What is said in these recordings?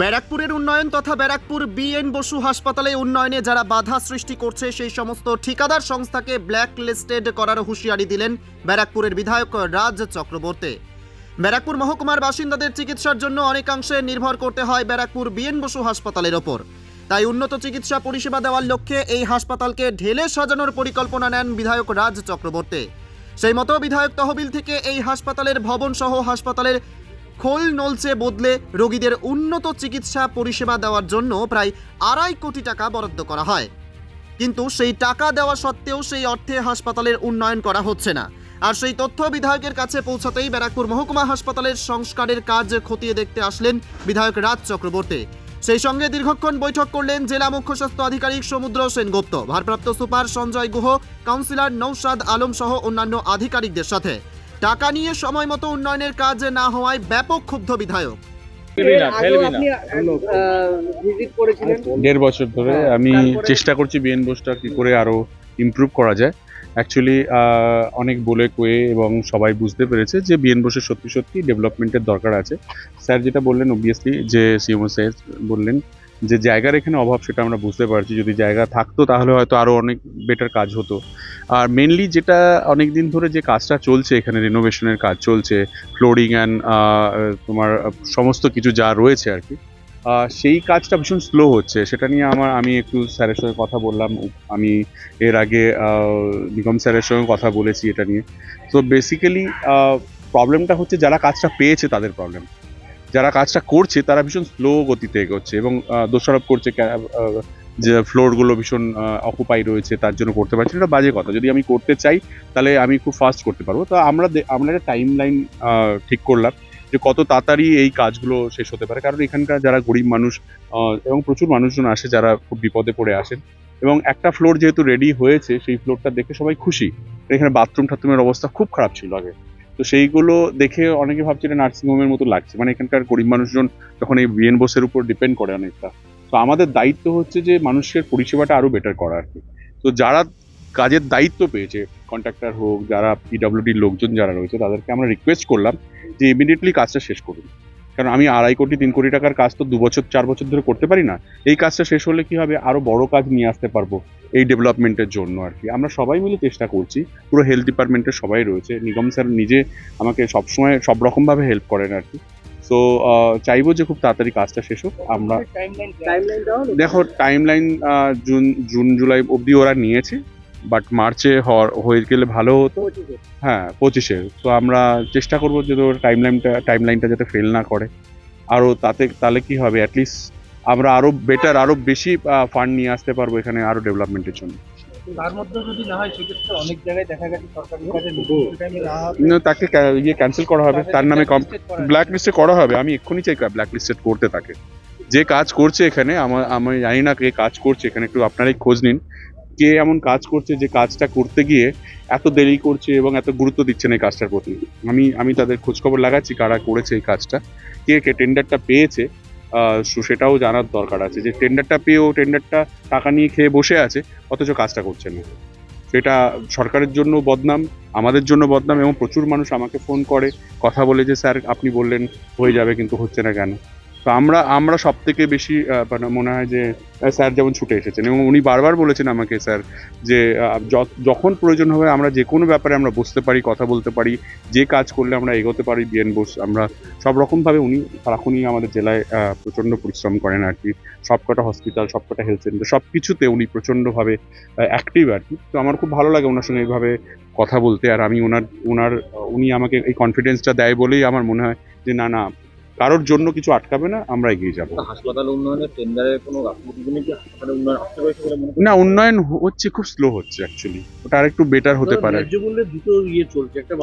ব্যারাকপুরের উন্নয়ন তথা ব্যারাকপুর বিএন বসু হাসপাতালে উন্নয়নে যারা বাধা সৃষ্টি করছে, সেই সমস্ত ঠিকাদার সংস্থাকে ব্ল্যাক লিস্টেড করার হুঁশিয়ারি দিলেন ব্যারাকপুরের বিধায়ক রাজ চক্রবর্তী। ব্যারাকপুর মহকুমার বাসিন্দাদের চিকিৎসার জন্য অনেকাংশে নির্ভর করতে হয় ব্যারাকপুর বিএন বসু হাসপাতালের ওপর। তাই উন্নত চিকিৎসা পরিষেবা দেওয়ার লক্ষ্যে এই হাসপাতালকে ঢেলে সাজানোর পরিকল্পনা নেন বিধায়ক রাজ চক্রবর্তী। সেই মতো বিধায়ক তহবিল থেকে এই হাসপাতালের ভবন সহ হাসপাতালের খোল নলচে বদলে রোগীদের উন্নত চিকিৎসা পরিষেবা দেওয়ার জন্য প্রায় আড়াই কোটি টাকা বরাদ্দ করা হয়। কিন্তু সেই টাকা দেওয়া সত্ত্বেও সেই অর্থে হাসপাতালের উন্নয়ন করা হচ্ছে না। আর সেই তথ্য বিধায়কের কাছে পৌঁছাতেই ব্যারাকপুর মহকুমা হাসপাতালের সংস্কারের কাজ খতিয়ে দেখতে আসলেন বিধায়ক রাজ চক্রবর্তী। সেই সঙ্গে দীর্ঘক্ষণ বৈঠক করলেন জেলা মুখ্য স্বাস্থ্য আধিকারিক সমুদ্র সেনগুপ্ত ভারপ্রাপ্ত সুপার সঞ্জয় গুহ, কাউন্সিলর নৌসাদ আলম সহ অন্যান্য আধিকারিকদের সাথে। টাকা নিয়ে সময় মতো উন্নয়নের কাজ না হওয়ায় ব্যাপক ক্ষুব্ধ বিধায়ক। দেড় বছর ধরে আমি চেষ্টা করছি বিএন বোসটা কি করে আরও ইমপ্রুভ করা যায়। অ্যাকচুয়ালি অনেক বলে কয়ে এবং সবাই বুঝতে পেরেছে যে বিএন বোসের সত্যি সত্যি ডেভেলপমেন্টের দরকার আছে। স্যার যেটা বললেন অবভিয়াসলি যে সিএমও স্যার বললেন যে জায়গার এখানে অভাব সেটা আমরা বুঝতে পারছি। যদি জায়গা থাকতো তাহলে হয়তো আরও অনেক বেটার কাজ হতো। আর মেনলি যেটা অনেক দিন ধরে যে কাজটা চলছে, এখানে রিনোভেশনের কাজ চলছে ফ্লোরিং অ্যান্ড তোমার, সমস্ত কিছু যা রয়েছে আর কি সেই কাজটা ভীষণ স্লো হচ্ছে। সেটা নিয়ে আমার, আমি একটু স্যারের সঙ্গে কথা বললাম। আমি এর আগে নিগম স্যারের সঙ্গে কথা বলেছি এটা নিয়ে। তো বেসিক্যালি প্রবলেমটা হচ্ছে যারা কাজটা পেয়েছে তাদের প্রবলেম যারা কাজটা করছে, তারা ভীষণ স্লো গতিতে এগোচ্ছে এবং দোষারোপ করছে যে ফ্লোরগুলো ভীষণ অকুপাই রয়েছে তার জন্য করতে পারছি এটা বাজে কথা। যদি আমি করতে চাই, তাহলে আমি খুব ফাস্ট করতে পারব। তো আমরা আমরা একটা টাইম লাইন ঠিক করলাম যে কত তাড়াতাড়ি এই কাজগুলো শেষ হতে পারে। কারণ এখানকার যারা গরিব মানুষ এবং প্রচুর মানুষজন আসে যারা খুব বিপদে পড়ে আসেন এবং একটা ফ্লোর যেহেতু রেডি হয়েছে, সেই ফ্লোরটা দেখে সবাই খুশি। এখানে বাথরুম টাথরুমের অবস্থা খুব খারাপ ছিল আগে। তো সেইগুলো দেখে অনেকে ভাবছে এটা নার্সিং হোমের মতো লাগছে। মানে এখানকার গরিব মানুষজন যখন এই বিএন বোসের উপর ডিপেন্ড করে অনেকটা। তো আমাদের দায়িত্ব হচ্ছে যে মানুষের পরিষেবাটা আরও বেটার করা আর কি। তো যারা কাজের দায়িত্ব পেয়েছে কন্ট্রাক্টর হোক, যারা পিডব্লিউডির লোকজন যারা রয়েছে, তাদেরকে আমরা রিকোয়েস্ট করলাম যে ইমিডিয়েটলি কাজটা শেষ করুন। কারণ আমি আড়াই কোটি তিন কোটি টাকার কাজ তো দু বছর চার বছর ধরে করতে পারি না। এই কাজটা শেষ হলে কি হবে? আরও বড় কাজ নিয়ে আসতে পারব এই ডেভেলপমেন্টের জন্য আর কি। আমরা সবাই মিলে চেষ্টা করছি। পুরো হেলথ ডিপার্টমেন্টের সবাই রয়েছে। নিগম স্যার নিজে আমাকে সবসময় সব রকমভাবে হেল্প করেন আর কি। তো চাইব যে খুব তাড়াতাড়ি কাজটা শেষ হোক। আমরা? দেখো time line June June July অবধি ওরা নিয়েছে। বাট মার্চে হওয়ার- হয়ে গেলে ভালো হতো। হ্যাঁ পঁচিশে। তো আমরা চেষ্টা করব যে ওর টাইম লাইনটা টাইম লাইনটা যাতে ফেল না করে। আরও তাতে তাহলে কি হবে? অ্যাটলিস্ট আমরা আরও বেটার আরও বেশি ফান্ড নিয়ে আসতে পারব এখানে আরও ডেভেলপমেন্টের জন্য। তার মধ্যে যদি না হয় সেক্ষেত্রে অনেক জায়গায় দেখা গেছে সরকারি কাজে টাইমে না হবে। কিন্তু তাকে ইয়ে ক্যান্সেল করা হবে। তার নামে কম ব্ল্যাক লিস্টে করা হবে। আমি এক্ষুনি চাই ব্ল্যাক লিস্টেড করতে থাকে যে কাজ করছে এখানে আমার আমি জানি না কে কাজ করছে এখানে একটু আপনারাই খোঁজ নিন। কে এমন কাজ করছে যে কাজটা করতে গিয়ে এত দেরি করছে এবং এত গুরুত্ব দিচ্ছে না এই কাজটার প্রতি? আমি আমি তাদের খোঁজখবর লাগাচ্ছি কারা করেছে এই কাজটা, কে কে টেন্ডারটা পেয়েছে সেটাও জানার দরকার আছে যে টেন্ডারটা পেয়েও টেন্ডারটা টাকা নিয়ে খেয়ে বসে আছে, অথচ কাজটা করছে না। সেটা সরকারের জন্য বদনাম, আমাদের জন্য বদনাম এবং প্রচুর মানুষ আমাকে ফোন করে, কথা বলে যে, স্যার, আপনি বললেন হয়ে যাবে কিন্তু হচ্ছে না কেন? তো আমরা আমরা সব থেকে বেশি মানে মনে হয় যে স্যার যেমন ছুটে এসেছেন এবং উনি বারবার বলেছেন আমাকে স্যার যে যখন প্রয়োজন হবে আমরা যে কোনো ব্যাপারে আমরা বুঝতে পারি, কথা বলতে পারি, যে কাজ করলে আমরা এগোতে পারি, বিএন বোস, আমরা সব রকমভাবে উনি সারাক্ষণই আমাদের জেলায় প্রচণ্ড পরিশ্রম করেন আর কি। সবকটা হসপিটাল সবকটা হেলথ সেন্টার সব কিছুতে উনি প্রচণ্ডভাবে অ্যাক্টিভ আর কি। তো আমার খুব ভালো লাগে ওনার সঙ্গে এইভাবে কথা বলতে আর আমি ওনার ওনার, উনি আমাকে এই কনফিডেন্সটা দেয় বলেই আমার মনে হয় যে, না না কারোর জন্য কিছু আটকাবে না আমরা এগিয়ে যাব। হাসপাতাল উন্নয়নের টেন্ডারের কোনো না উন্নয়ন হচ্ছে খুব স্লো হচ্ছে অ্যাকচুয়ালি ওটা আর একটু বেটার হতে পারে। দুটো ইয়ে চলছে একটা।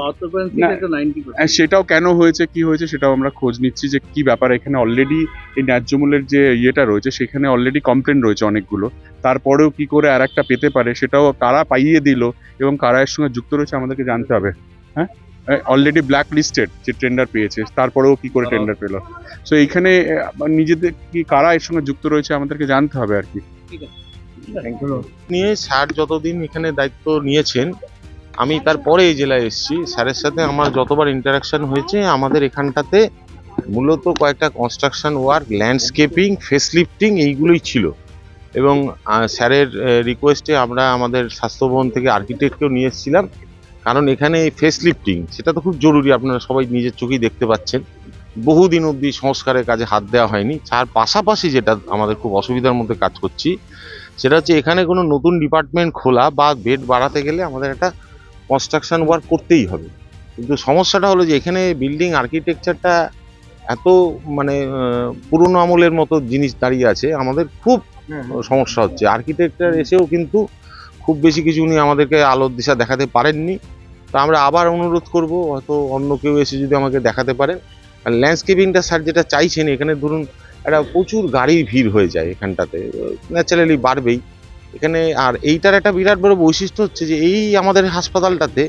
একটা সেটাও কেন হয়েছে কি হয়েছে সেটাও আমরা খোঁজ নিচ্ছি যে কি ব্যাপার এখানে অলরেডি এই ন্যায্য মূল্যের যে ইয়েটা রয়েছে সেখানে অলরেডি কমপ্লেন রয়েছে অনেকগুলো। তারপরেও কি করে আর একটা পেতে পারে সেটাও কারা পাইয়ে দিল এবং কারা এর সঙ্গে যুক্ত রয়েছে আমাদেরকে জানতে হবে। হ্যাঁ? অলরেডি ব্ল্যাক লিস্টেড যে টেন্ডার পেয়েছে তারপরেও কি করে টেন্ডার পেল? সো এইখানে নিজেদের কি কারা এর সঙ্গে যুক্ত রয়েছে আমাদেরকে জানতে হবে আর কি। নিয়ে স্যার যতদিন এখানে দায়িত্ব নিয়েছেন আমি তারপরে এই জেলায় এসেছি। স্যারের সাথে আমার যতবার ইন্টারাকশন হয়েছে আমাদের এখানটাতে মূলত কয়েকটা কনস্ট্রাকশন ওয়ার্ক ল্যান্ডস্কেপিং ফেসলিফটিং এইগুলোই ছিল। এবং স্যারের রিকোয়েস্টে আমরা আমাদের স্বাস্থ্যভবন থেকে আর্কিটেক্টকেও নিয়ে এসেছিলাম। কারণ এখানে ফেস লিফটিং সেটা তো খুব জরুরি আপনারা সবাই নিজের চোখেই দেখতে পাচ্ছেন। বহুদিন অবধি সংস্কারের কাজে হাত দেওয়া হয়নি। তার পাশাপাশি যেটা আমাদের খুব অসুবিধার মধ্যে কাজ করছি সেটা হচ্ছে এখানে কোনো নতুন ডিপার্টমেন্ট খোলা বা বেড বাড়াতে গেলে আমাদের একটা কনস্ট্রাকশন ওয়ার্ক করতেই হবে। কিন্তু সমস্যাটা হলো যে এখানে বিল্ডিং আর্কিটেকচারটা এত মানে পুরনো আমলের মতো জিনিস দাঁড়িয়ে আছে। আমাদের খুব সমস্যা হচ্ছে। আর্কিটেকচার এসেও কিন্তু খুব বেশি কিছু উনি আমাদেরকে আলোর দিশা দেখাতে পারেননি। তো আমরা আবার অনুরোধ করব, হয়তো অন্য কেউ এসে যদি আমাকে দেখাতে পারেন। আর ল্যান্ডস্কেপিংটা স্যার যেটা চাইছেন, এখানে ধরুন একটা প্রচুর গাড়ির ভিড় হয়ে যায় এখানটাতে ন্যাচারালি বাড়বেই। এখানে আর এইটার একটা বিরাট বড় বৈশিষ্ট্য হচ্ছে যে, এই আমাদের হাসপাতালটাতে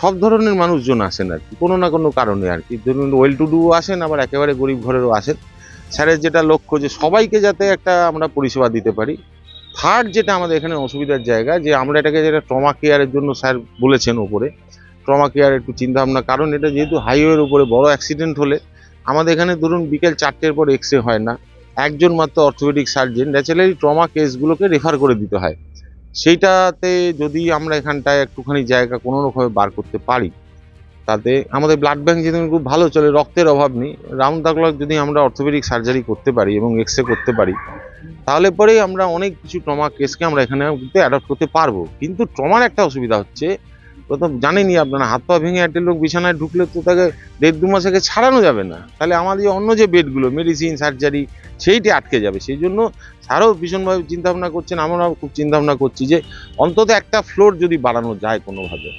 সব ধরনের মানুষজন আসেন আর কি, কোনো না কোনো কারণে আর কি। ধরুন ওয়েল টু ডু আসেন, আবার একেবারে গরিব ঘরেরও আসেন। স্যারের যেটা লক্ষ্য যে, সবাইকে যাতে একটা আমরা পরিষেবা দিতে পারি। থার্ড যেটা আমাদের এখানে অসুবিধার জায়গা, যে আমরা এটাকে যেটা ট্রমা কেয়ারের জন্য স্যার বলেছেন ওপরে ট্রমা কেয়ার একটু চিন্তা ভাবনা কারণ এটা যেহেতু হাইওয়ের উপরে বড় অ্যাক্সিডেন্ট হলে, আমাদের এখানে ধরুন বিকেল চারটের পর এক্স হয় না, একজন মাত্র অর্থোপেডিক সার্জন ন্যাচারালি ট্রমা কেসগুলোকে রেফার করে দিতে হয়। সেইটাতে যদি আমরা এখানটায় একটুখানি জায়গা কোনো রকমে বার করতে পারি, তাতে আমাদের ব্লাড ব্যাংক যেদিন খুব ভালো চলে, রক্তের অভাব নেই রাউন্ড দা ক্লক যদি আমরা অর্থোপেডিক সার্জারি করতে পারি এবং এক্স করতে পারি তাহলে পরেই আমরা অনেক কিছু ট্রমা কেসকে আমরা এখানে অ্যাডপ্ট করতে পারব। কিন্তু ট্রমার একটা অসুবিধা হচ্ছে, প্রথম জানেনই আপনারা, হাত পা ভেঙে একটা লোক বিছানায় ঢুকলে তো তাকে দেড় দু মাস আগে ছাড়ানো যাবে না। তাহলে আমাদের অন্য যে বেডগুলো মেডিসিন সার্জারি সেইটি আটকে যাবে। সেই জন্য স্যারও ভীষণভাবে চিন্তা ভাবনা করছেন, আমরাও খুব চিন্তা ভাবনা করছি যে অন্তত একটা ফ্লোর যদি বাড়ানো যায় কোনোভাবে।